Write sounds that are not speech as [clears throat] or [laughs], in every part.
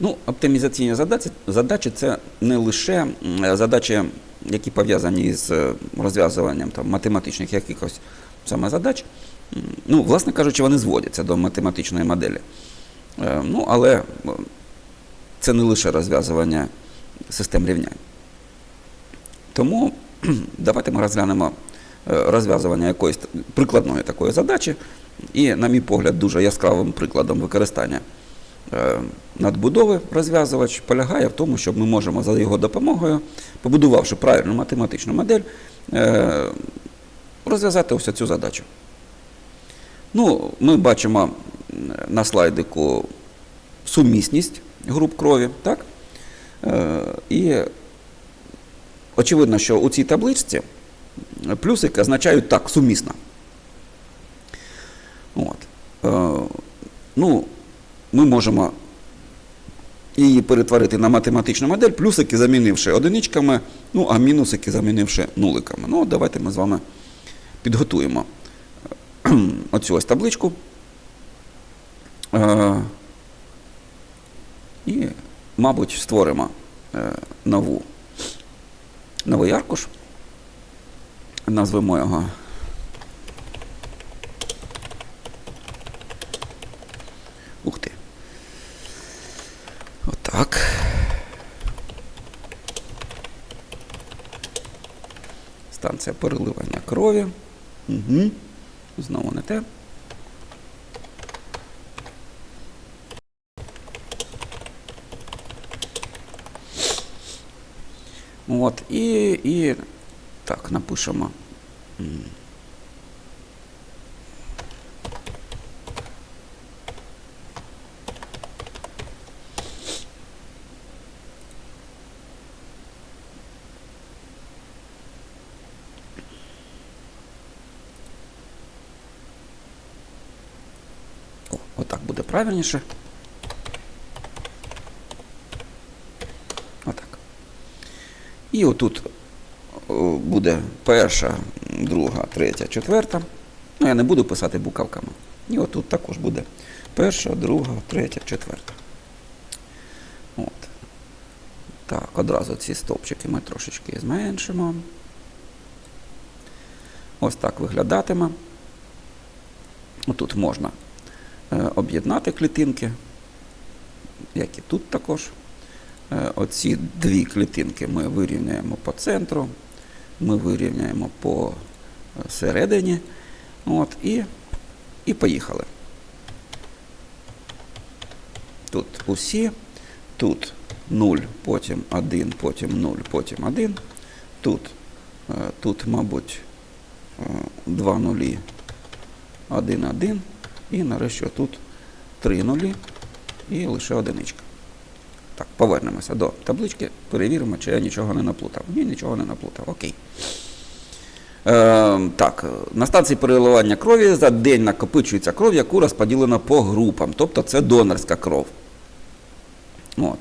Ну, оптимізаційні задачі, задачі це не лише задачі, які пов'язані з е, розв'язуванням там, математичних якихось саме задач. Ну, власне кажучи, вони зводяться до математичної моделі. Е, Ну, але е, це не лише розв'язування систем рівнянь. Тому давайте ми розглянемо розв'язування якоїсь прикладної такої задачі. І, на мій погляд, дуже яскравим прикладом використання надбудови розв'язувач полягає в тому, що ми можемо за його допомогою, побудувавши правильну математичну модель, е, розв'язати ось цю задачу. Ну, ми бачимо на слайдику сумісність груп крові, так? Е, І очевидно, що у цій табличці плюсики означають так, сумісно. От. Е, ну, ми можемо її перетворити на математичну модель, плюсики замінивши одиничками, ну, а мінусики замінивши нуликами. Ну, давайте ми з вами підготуємо [clears throat] оцю ось табличку. Е, і, мабуть, створимо е, нову, новий аркуш. Назвемо його. Ух ти. Отак. Станція переливання крові. Угу. Знову не те. От, і, і так, напишемо. М. О, отак буде правильніше. Отак. І отут буде перша, друга, третя, четверта. Ну, я не буду писати букавками. І отут також буде перша, друга, третя, четверта. От. Так, одразу ці стовпчики ми трошечки зменшимо. Ось так виглядатиме. Тут можна е, об'єднати клітинки, як і тут також. Е, Оці дві клітинки ми вирівняємо по центру, ми вирівняємо по е, середині. От, і, і поїхали. Тут усі, тут 0, потім 1, потім 0, потім 1. Тут, е, тут мабуть, е, два нулі, 1, 1. І нарешті тут 3 нулі і лише одиничка. Так, повернемося до таблички, перевіримо, чи я нічого не наплутав. Ні, нічого не наплутав. Окей. Е, так, на станції переливання крові за день накопичується кров, яку розподілено по групам. Тобто це донорська кров. От.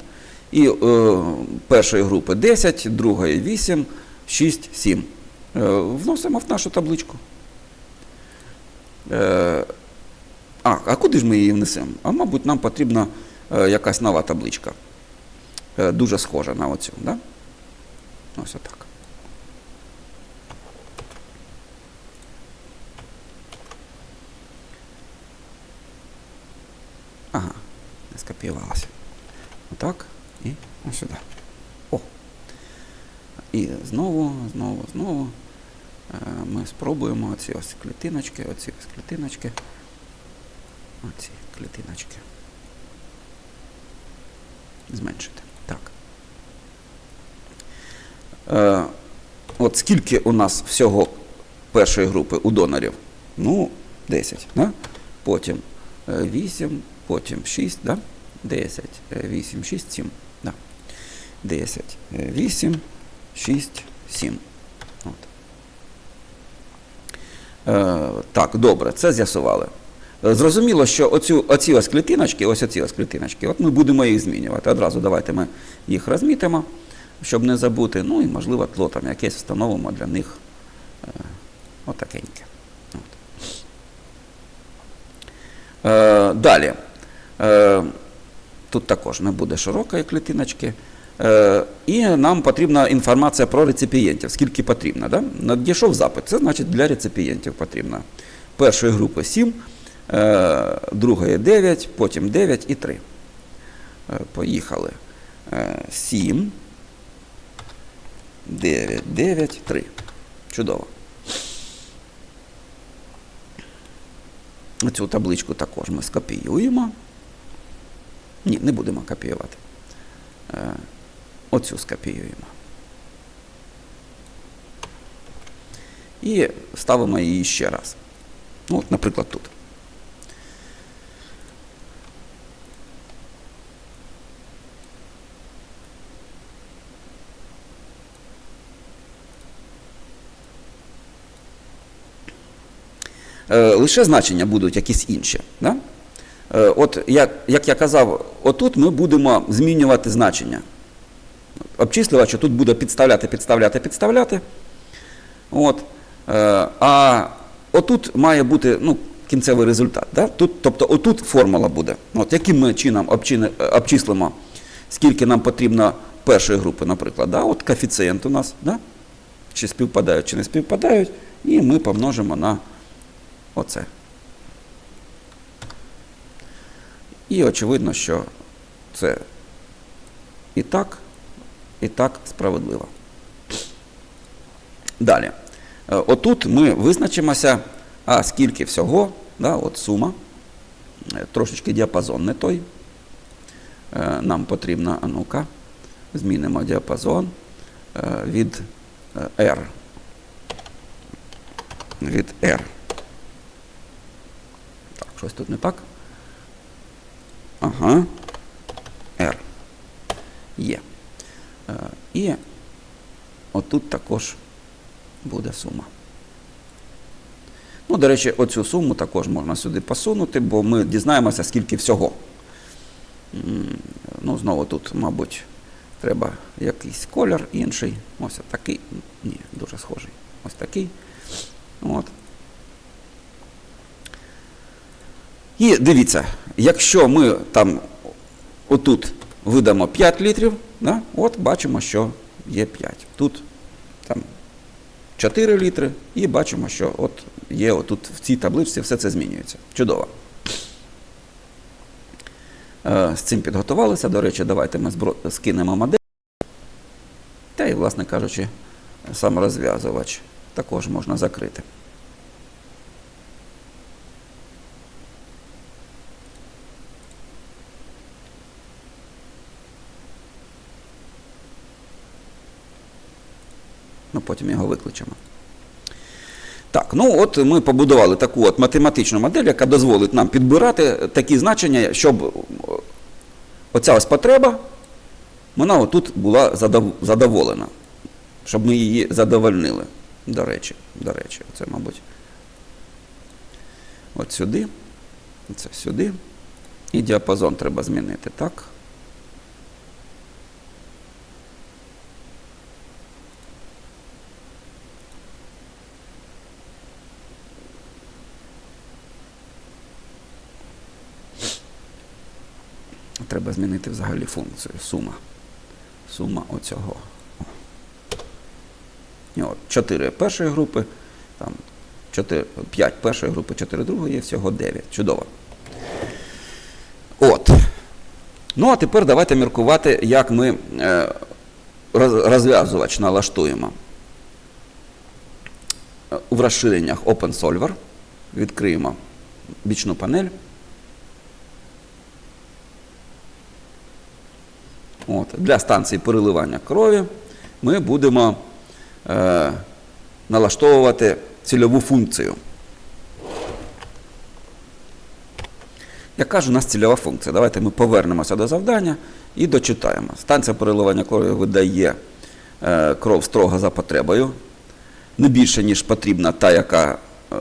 І е, першої групи 10, другої 8, 6, 7. Е, вносимо в нашу табличку. Е, а, а куди ж ми її внесемо? А мабуть, нам потрібна е, якась нова табличка. Е, дуже схожа на оцю. Да? Ось отак. Ага, не скопіювалася. Отак і ось сюди. О. І знову, знову, знову е, ми спробуємо оці ось клітиночки, оці ось клітиночки. Оці клітиночки. Зменшити. Так. Е, от скільки у нас всього першої групи у донорів? Ну, 10. Да? Потім е, 8, потім 6, да? 10, е, 8, 6, 7. Да. 10, е, 8, 6, 7. От. Е, так, добре, це з'ясували. Зрозуміло, що оцю, оці ось клітиночки, ось оці ось клітиночки, от ми будемо їх змінювати. Одразу давайте ми їх розмітимо, щоб не забути. Ну і, можливо, тло там якесь встановимо для них е, отакеньке. От. Е, далі. Е, Тут також не буде широкої клітиночки. І нам потрібна інформація про реципієнтів, скільки потрібно. Да? Надійшов запит, це значить для реципієнтів потрібно. Першої групи 7, е, другої 9, потім 9 і 3. Е, Поїхали. Е, 7, 9, 9, 3. Чудово. Цю табличку також ми скопіюємо. Ні, не будемо копіювати. Е, Оцю скопіюємо. І ставимо її ще раз. Ну, от, наприклад, тут. Лише значення будуть якісь інші. Да? Е, От як, як я казав, отут ми будемо змінювати значення. Обчислювач тут буде підставляти, підставляти, підставляти. От. Е, А отут має бути ну, кінцевий результат. Да? Тут, тобто отут формула буде. От, яким ми чином е, обчислимо, скільки нам потрібно першої групи, наприклад. Да? От коефіцієнт у нас, да? чи співпадають, чи не співпадають, і ми помножимо на оце. І очевидно, що це і так, і так справедливо. Далі. Е, Отут ми визначимося, а скільки всього, да, от сума, Е, трошечки діапазон не той. Е, Нам потрібно, а ну-ка, змінимо діапазон від R. Від R. Щось тут не так. Ага. R. Є. Е, І отут також буде сума. Ну, до речі, оцю суму також можна сюди посунути, бо ми дізнаємося, скільки всього. Ну, знову тут, мабуть, треба якийсь колір інший. Ось такий. Ні, дуже схожий. Ось такий. От. І дивіться, якщо ми там отут видамо 5 літрів, да, от бачимо, що є 5. Тут там 4 літри, і бачимо, що от є отут в цій табличці все це змінюється. Чудово. Е, З цим підготувалися. До речі, давайте ми скинемо модель. Та і, власне кажучи, сам розв'язувач також можна закрити. Ну, потім його викличемо. Так, ну от ми побудували таку от математичну модель, яка дозволить нам підбирати такі значення, щоб е, оця ось потреба, вона отут була задов- задоволена. Щоб ми її задовольнили. До речі, до речі, це, мабуть. От сюди, це сюди. І діапазон треба змінити, так? Треба змінити взагалі функцію. Сума. Сума оцього. От 4 першої групи, там 4, 5 першої групи, 4 другої, є всього 9. Чудово. От. Ну, а тепер давайте міркувати, як ми е, роз- розв'язувач налаштуємо. Е, В розширеннях OpenSolver відкриємо бічну панель. От, для станції переливання крові ми будемо е, налаштовувати цільову функцію. Яка ж у нас цільова функція? Давайте ми повернемося до завдання і дочитаємо. Станція переливання крові видає е, кров строго за потребою. Не більше, ніж потрібна та, яка е,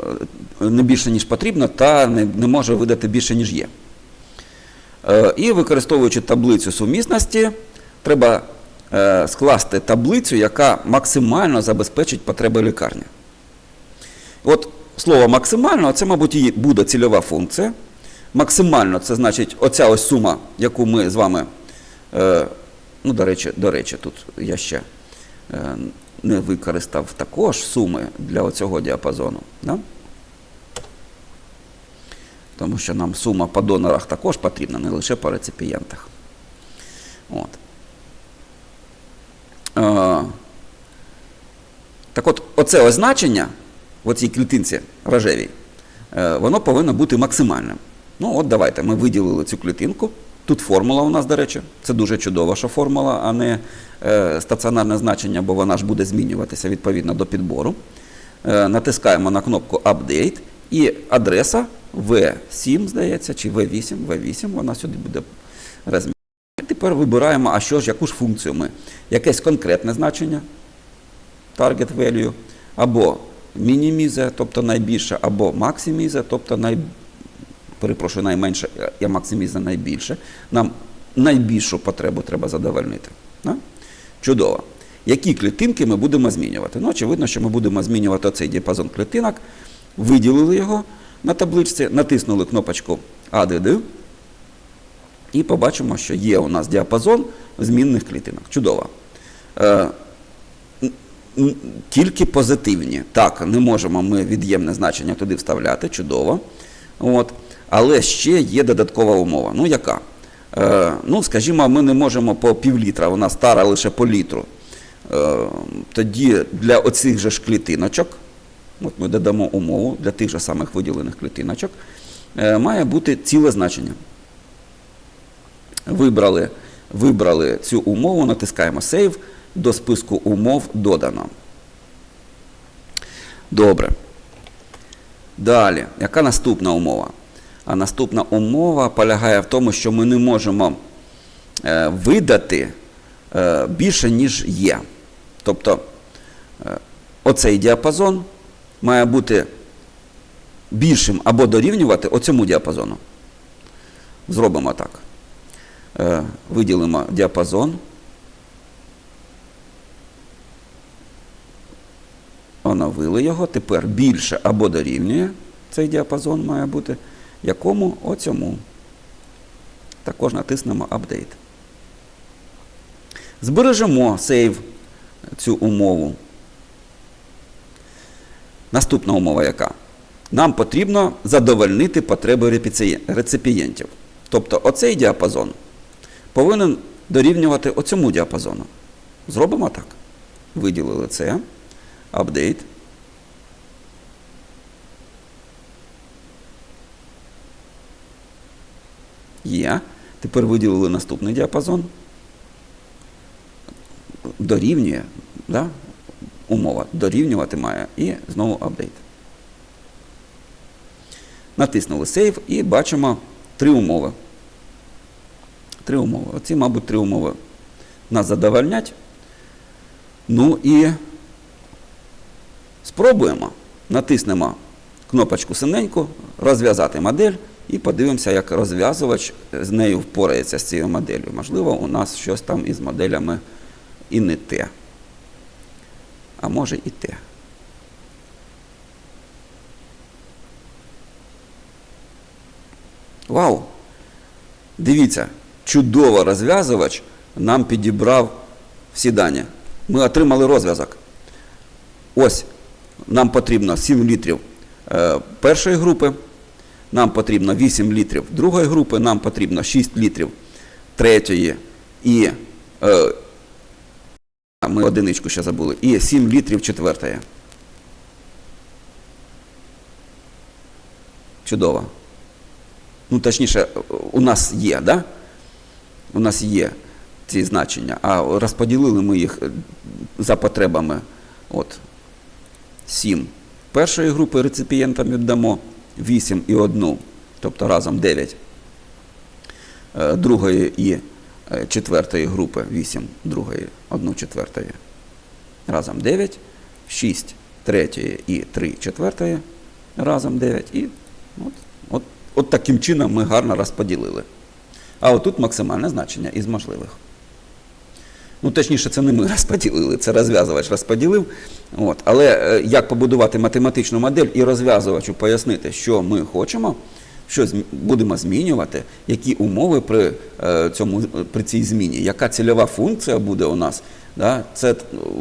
не більше, ніж потрібно, та не, не може видати більше, ніж є. Е, І використовуючи таблицю сумісності, треба е, скласти таблицю, яка максимально забезпечить потреби лікарні. От слово максимально це, мабуть, і буде цільова функція. Максимально це значить оця ось сума, яку ми з вами, е, ну, до речі, до речі, тут я ще не використав також суми для оцього діапазону. Да? Тому що нам сума по донорах також потрібна, не лише по реципієнтах. От. Е, так от, оце ось значення в цій клітинці рожевій, е, воно повинно бути максимальним. Ну, от давайте, ми виділили цю клітинку. Тут формула у нас, до речі, це дуже чудово, що формула, а не е, стаціонарне значення, бо вона ж буде змінюватися відповідно до підбору. Е, натискаємо на кнопку Update і адреса V7, здається, чи V8, V8, вона сюди буде розміщена. Тепер вибираємо, а що ж, яку ж функцію ми. Якесь конкретне значення, target value, або мінімізе, тобто найбільше, або максимізе, тобто най... перепрошую, найменше, я максимізе найбільше. Нам найбільшу потребу треба задовольнити. Да? Чудово. Які клітинки ми будемо змінювати? Ну, очевидно, що ми будемо змінювати цей діапазон клітинок, виділили його на табличці, натиснули кнопочку Add, і побачимо, що є у нас діапазон змінних клітинок. Чудово. Е, тільки позитивні. Так, не можемо ми від'ємне значення туди вставляти, чудово. От. Але ще є додаткова умова. Ну, яка? Е, ну, скажімо, ми не можемо по півлітра, вона стара лише по літру. Е, тоді для оцих же ж клітиночок, от ми додамо умову для тих же самих виділених клітиночок, е, має бути ціле значення. Вибрали, вибрали цю умову, натискаємо Save, до списку умов додано. Добре. Далі, яка наступна умова? А наступна умова полягає в тому, що ми не можемо е, видати е, більше, ніж є. Тобто е, оцей діапазон має бути більшим або дорівнювати оцьому діапазону. Зробимо так. Е, виділимо діапазон. Оновили його. Тепер більше або дорівнює цей діапазон має бути. Якому? Оцьому. Також натиснемо Update. Збережемо сейв цю умову. Наступна умова яка? Нам потрібно задовольнити потреби реципієнтів. Тобто оцей діапазон повинен дорівнювати оцьому діапазону. Зробимо так. Виділили це. Апдейт. Є. Тепер виділили наступний діапазон. Дорівнює. Да? Умова дорівнювати має. І знову апдейт. Натиснули Save і бачимо три умови. Три умови. Оці, мабуть, три умови нас задовольнять. Ну і спробуємо. Натиснемо кнопочку синеньку, розв'язати модель і подивимося, як розв'язувач з нею впорається з цією моделлю. Можливо, у нас щось там із моделями і не те. А може і те. Вау! Дивіться, чудово розв'язувач нам підібрав всі дані. Ми отримали розв'язок. Ось нам потрібно 7 літрів е, першої групи, нам потрібно 8 літрів другої групи, нам потрібно 6 літрів третьої і е, ми одиничку ще забули, і 7 літрів четвертої. Чудово. Ну, точніше, у нас є, да? У нас є ці значення, а розподілили ми їх е, за потребами. От, 7 першої групи реципієнтам віддамо, 8 і 1, тобто разом 9 е, другої і четвертої групи, 8 другої, 1 четвертої, разом 9, 6 третьої і 3 четвертої, разом 9. І от, от, от таким чином ми гарно розподілили. А отут максимальне значення із можливих. Ну, точніше, це не ми [laughs] розподілили, це розв'язувач розподілив. От. Але е, як побудувати математичну модель і розв'язувачу пояснити, що ми хочемо, що зм- будемо змінювати, які умови при, е, цьому, при цій зміні, яка цільова функція буде у нас. Да? Це,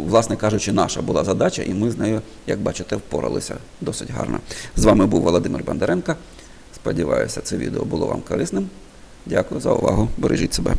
власне кажучи, наша була задача, і ми з нею, як бачите, впоралися досить гарно. З вами був Володимир Бондаренко. Сподіваюся, це відео було вам корисним. Дякую за увагу. Бережіть себе.